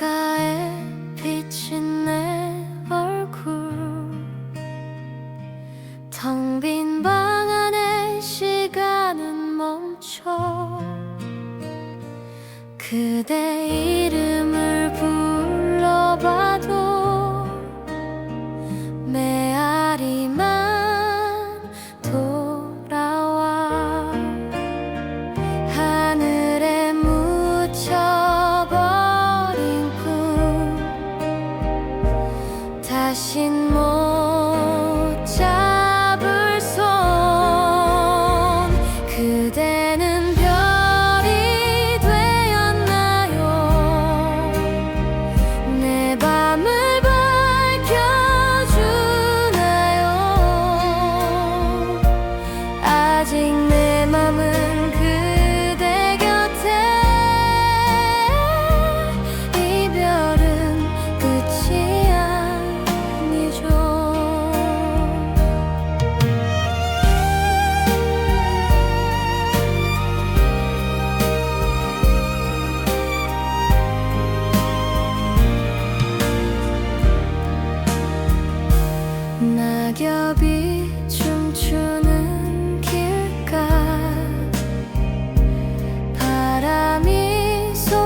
창가에 비친 내 얼굴. 텅 빈 방 안에 시간은 멈춰. 그대 이름을 부르 梦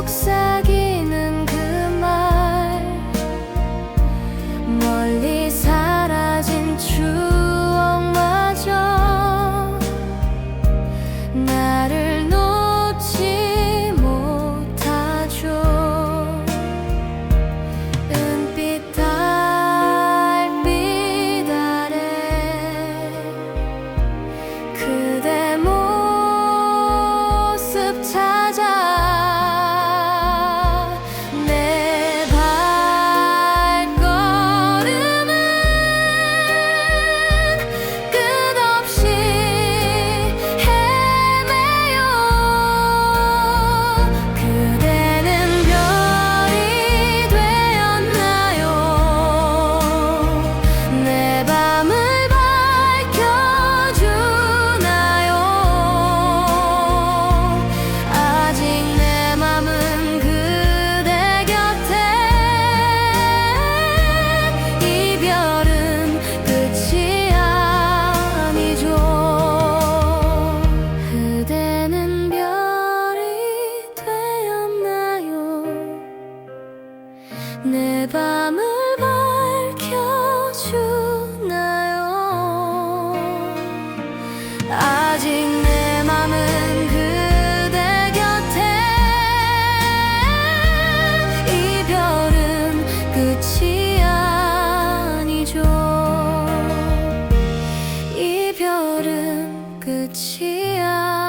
속삭이 내 밤을 밝혀주나요? 아직 내 맘은 그대 곁에. 이별은 끝이 아니죠. 이별은 끝이 아니죠